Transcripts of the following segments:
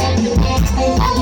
I'm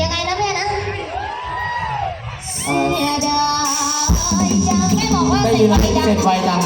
ยังไงนะแม่นะเม่ได้บอกเลยนไวแล้วจัง เสร็ไวจัง